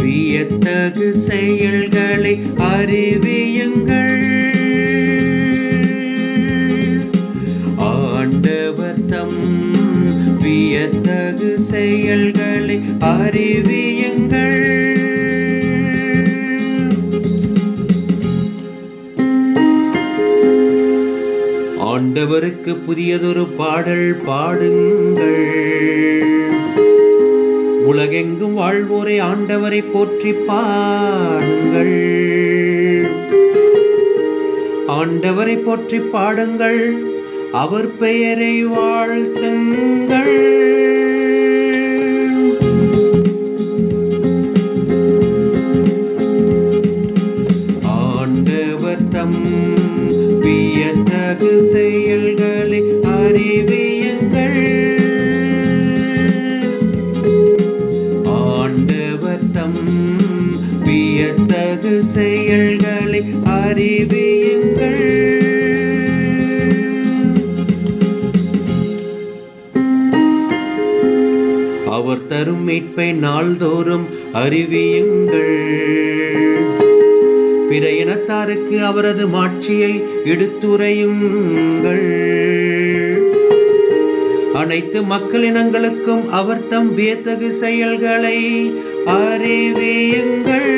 வியத்தகு செயல்களை அறிவிய செயல்களை அறிவியுங்கள். ஆண்டவருக்கு புதியதொரு பாடல் பாடுங்கள். உலகெங்கும் வாழ்வோரை ஆண்டவரை போற்றி பாடுங்கள். ஆண்டவரை போற்றி பாடுங்கள். அவர் பெயரை வாழ்த்துங்கள். செயல்களை அறிவியுங்கள் அவர் தரும் மீட்பை நாள்தோறும் அறிவியுங்கள் பிற இனத்தாருக்கு அவரது மாட்சியை எடுத்துரையுங்கள். அனைத்து மக்களினங்களுக்கும் அவர் தம் வியத்தகு செயல்களை அறிவியுங்கள்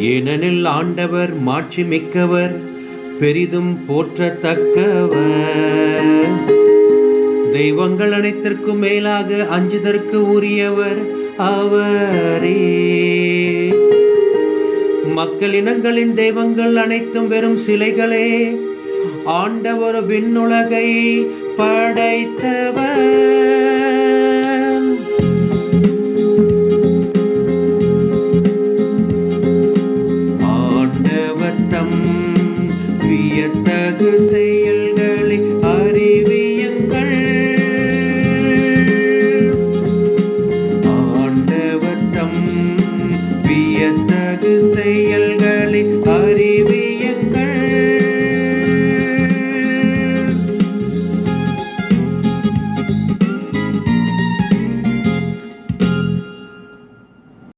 ஏனெனில் ஆண்டவர் மாட்சி மிக்கவர் பெரிதும் போற்றத்தக்கவர். தெய்வங்கள் அனைத்திற்கும் மேலாக அஞ்சுதற்கு உரியவர் அவரே. மக்கள் இனங்களின் தெய்வங்கள் அனைத்தும் வெறும் சிலைகளே ஆண்டவர் விண்ணுலகை படைத்தவர். ஆண்டவர்